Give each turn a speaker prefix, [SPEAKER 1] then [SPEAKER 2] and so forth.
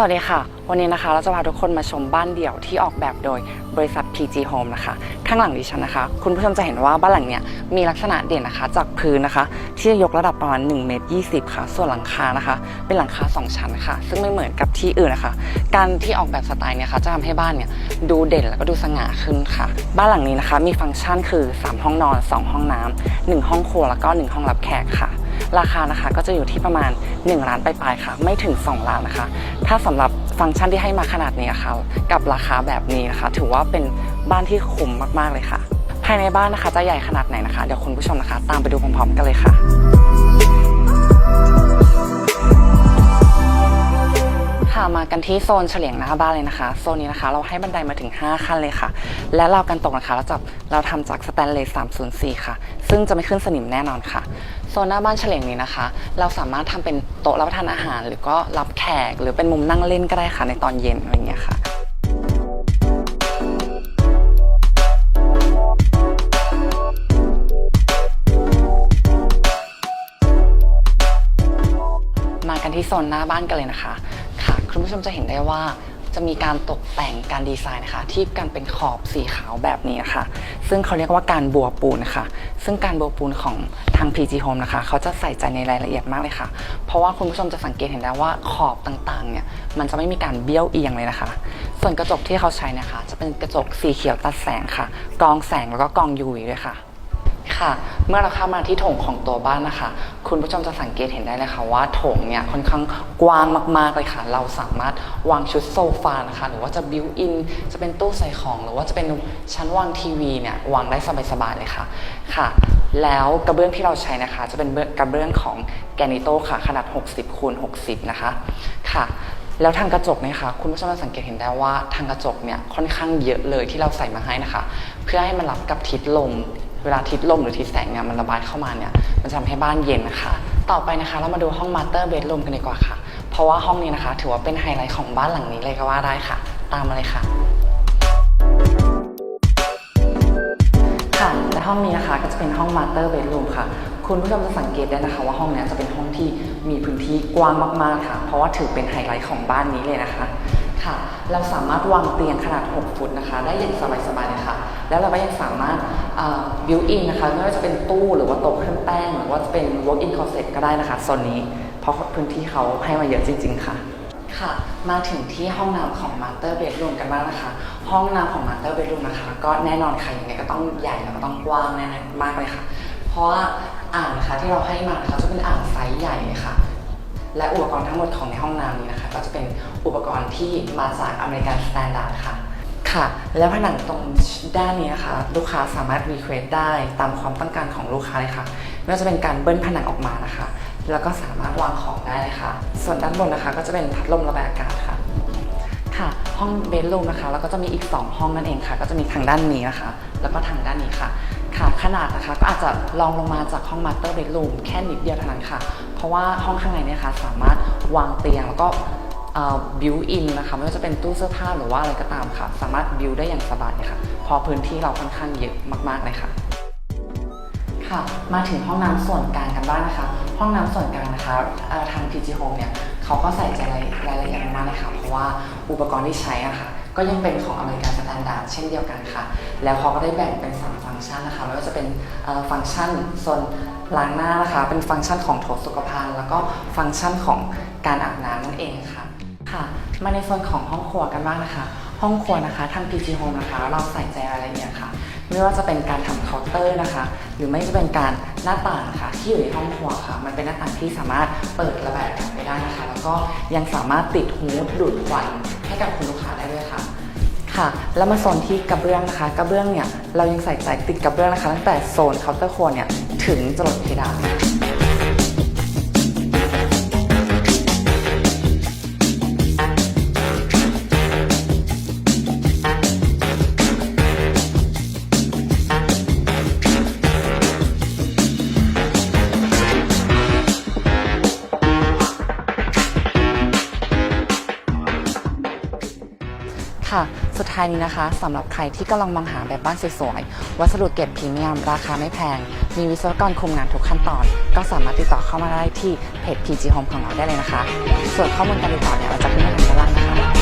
[SPEAKER 1] สวัสดีค่ะ วันนี้นะคะเราจะพาทุกคนมาชมบ้านเดี่ยวที่ออกแบบโดยบริษัท PG Home นะคะ ข้างหลังดิฉันนะคะ คุณผู้ชมจะเห็นว่าบ้านหลังเนี้ยมีลักษณะเด่นนะคะ จากพื้นนะคะ ที่จะยกระดับประมาณ1เมตร20 ค่ะ ส่วนหลังคานะคะ เป็นหลังคา 2 ชั้นค่ะ ซึ่งไม่เหมือนกับที่อื่นนะคะ การที่ออกแบบสไตล์เนี่ยค่ะจะทำให้บ้านเนี่ยดูเด่นแล้วก็ดูสง่าขึ้นค่ะ บ้านหลังนี้นะคะมีฟังก์ชันคือ 3 ห้องนอน 2 ห้องน้ำ1ห้องครัวแล้วก็ 1 ห้องรับแขกค่ะ ราคานะคะก็จะอยู่ที่ประมาณ 1 ล้านปลายๆค่ะ ไม่ถึง 2 ล้านนะคะ ถ้าสำหรับฟังก์ชันที่ให้มาขนาดนี้ค่ะ กับราคาแบบนี้นะคะ ถือว่าเป็นบ้านที่คุ้มมากๆเลยค่ะ ภายในบ้านนะคะจะใหญ่ขนาดไหนนะคะ เดี๋ยวคุณผู้ชมนะคะ ตามไปดูพร้อมๆกันเลยค่ะ ค่ะมากันที่โซนเฉลียงหน้าบ้านเลยนะคะ โซนนี้นะคะเราให้บันไดมาถึง 5 ขั้นเลยค่ะ และเรากันตกนะคะเราจับเราทำจากสแตนเลส304 ค่ะ ซึ่งจะไม่ขึ้นสนิมแน่นอนค่ะ โซนหน้าบ้านเฉลียงนี้นะคะ เราสามารถทำเป็นโต๊ะรับประทานอาหาร หรือก็รับแขกหรือเป็นมุมนั่งเล่นก็ได้ค่ะในตอนเย็นอะไรอย่างเงี้ยค่ะมากันที่โซนหน้าบ้านกันเลยนะคะ คุณผู้ชมจะเห็นได้ว่าจะมีการตกแต่งการดีไซน์นะคะ ที่การเป็นขอบสีขาวแบบนี้ค่ะ ซึ่งเขาเรียกว่าการบัวปูนะคะซึ่งการบัวปูนของทาง PG Home นะคะ เขาจะใส่ใจในรายละเอียดมากเลยค่ะ เพราะว่าคุณผู้ชมจะสังเกตเห็นได้ว่าขอบต่างๆ เนี่ย มันจะไม่มีการเบี้ยวเอียงเลยนะคะ ส่วนกระจกที่เขาใช้นะคะ จะเป็นกระจกสีเขียวตัดแสงค่ะกรองแสงแล้วก็กรอง UV ด้วยค่ะ ค่ะ เมื่อเราเข้ามาที่โถงของตัวบ้านนะคะ คุณผู้ชมจะสังเกตเห็นได้เลยค่ะว่าโถงเนี่ยค่อนข้างกว้างมากๆเลยค่ะ เราสามารถวางชุดโซฟานะคะ หรือว่าจะบิวอิน จะเป็นตู้ใส่ของ หรือว่าจะเป็นชั้นวางทีวีเนี่ยวางได้สบายๆเลยค่ะ ค่ะ แล้วกระเบื้องที่เราใช้นะคะ จะเป็นกระเบื้องของแกนิโตค่ะ ขนาด 60คูณ60 นะคะ ค่ะแล้วทางกระจกเนี่ยค่ะคุณผู้ชมจะสังเกตเห็นได้ว่าทางกระจกเนี่ยค่อนข้างเยอะเลยที่เราใส่มาให้นะคะ เพื่อให้มันรับกับทิศลม วลาทิศลมหรือทิศแสงเนี่ยมันระบายเข้ามาเนี่ยมันจะทำให้บ้านเย็นนะคะ ต่อไปนะคะเรามาดูห้องมาสเตอร์เบดรูมกันดีกว่าค่ะ เพราะว่าห้องนี้นะคะ ถือว่าเป็นไฮไลท์ของบ้านหลังนี้เลยก็ว่าได้ค่ะ ตามมาเลยค่ะค่ะและห้องนี้นะคะก็จะเป็นห้องมาสเตอร์เบดรูมค่ะ คุณผู้ชมจะสังเกตได้นะคะว่าห้องนี้จะเป็นห้องที่มีพื้นที่กว้างมากๆค่ะ เพราะว่าถือเป็นไฮไลท์ของบ้านนี้เลยนะคะค่ะ เราสามารถวางเตียงขนาด 6 ฟุตนะคะ ได้อย่างสบายๆเลยค่ะ แล้วเราก็ยังสามารถบิวอินนะคะไม่ว่าจะเป็นตู้หรือว่าโต๊ะเครื่องแป้งหรือว่าจะเป็น walk in closet ก็ได้นะคะโซนนี้ เพราะพื้นที่เขาให้มาเยอะจริง ๆ ค่ะค่ะ มาถึงที่ห้องน้ำของ Master Bedroom กันบ้างนะคะ ห้องน้ำของ Master Bedroom นะคะ ก็แน่นอนค่ะยังไงก็ต้องใหญ่แล้วก็ต้องกว้างแน่ๆมากเลยค่ะ เพราะว่าอ่างนะคะที่เราให้มานะคะจะเป็นอ่างไซส์ใหญ่เลยค่ะ และอุปกรณ์ทั้งหมดของในห้องน้ำนี้นะคะ ก็จะเป็นอุปกรณ์ที่มาจากอเมริกันสแตนดาร์ดค่ะ ค่ะ แล้วผนังตรงด้านนี้นะคะลูกค้าสามารถรีเควสได้ตามความต้องการของลูกค้าเลยค่ะไม่ว่าจะเป็นการเบิ้ลผนังออกมานะคะ แล้วก็สามารถวางของได้เลยค่ะ ส่วนด้านบนนะคะ ก็จะเป็นพัดลมระบายอากาศค่ะค่ะห้องเบดรูมนะคะแล้วก็จะมีอีก 2 ห้องนั่นเองค่ะ ก็จะมีทางด้านนี้นะคะ แล้วก็ทางด้านนี้ค่ะ ค่ะขนาดนะคะก็อาจจะลองลงมาจากห้องมาสเตอร์เบดรูมแค่นิดเดียวเท่านั้นค่ะ เพราะว่าห้องข้างในเนี่ยค่ะสามารถวางเตียงแล้วก็ บิวอินนะคะไม่ว่าจะเป็นตู้เสื้อผ้าหรือว่าอะไรก็ตามค่ะ สามารถบิวได้อย่างสบายค่ะ พอพื้นที่เราค่อนข้างเยอะมากๆเลยค่ะค่ะ มาถึงห้องน้ำส่วนกลางกันบ้างนะคะ ห้องน้ำส่วนกลางนะคะทาง PG Home เนี่ยเขาก็ใส่ใจรายละเอียดมากเลยค่ะ เพราะว่าอุปกรณ์ที่ใช้อะค่ะก็ยังเป็นของอเมริกันสแตนดาร์ดเช่นเดียวกันค่ะ แล้วเขาก็ได้แบ่งเป็น3ฟังก์ชันนะคะไม่ว่าจะเป็นฟังก์ชันโซนล้างหน้านะคะ เป็นฟังก์ชันของโถสุขภัณฑ์แล้วก็ฟังก์ชันของการอาบน้ำนั่นเองค่ะ ค่ะ มาในโซนของห้องครัวกันบ้างนะคะ ห้องครัวนะคะ ทาง PG Home นะคะ เราใส่ใจรายละเอียค่ะ ไม่ว่าจะเป็นการทำเคาน์เตอร์นะคะ หรือไม่จะเป็นการหน้าต่างค่ะที่อยู่ในห้องครัวค่ะ มันเป็นหน้าต่างที่สามารถเปิดระบายอากาศไปได้นะคะ แล้วก็ยังสามารถติดฮูดดูดควันให้กับคุณลูกค้าได้ด้วยค่ะค่ะแล้วมาโซนที่กระเบื้องนะคะ กระเบื้องเนี่ยเรายังใส่ใจติดกระเบื้องนะคะ ตั้งแต่โซนเคาน์เตอร์ครัวเนี่ยถึงจรดเพดาน ค่ะ สุดท้ายนี้นะคะสำหรับใครที่กำลังมองหาแบบบ้านสวยๆวัสดุเกรดพรีเมียม ราคาไม่แพง มีวิศวกรคุมงานทุกขั้นตอน ก็สามารถติดต่อเข้ามาได้ที่เพจ PG Home ของเราได้เลยนะคะ ส่วนข้อมูลการติดต่อเนี่ยเราจะขึ้นไว้ทางด้านล่างนะคะ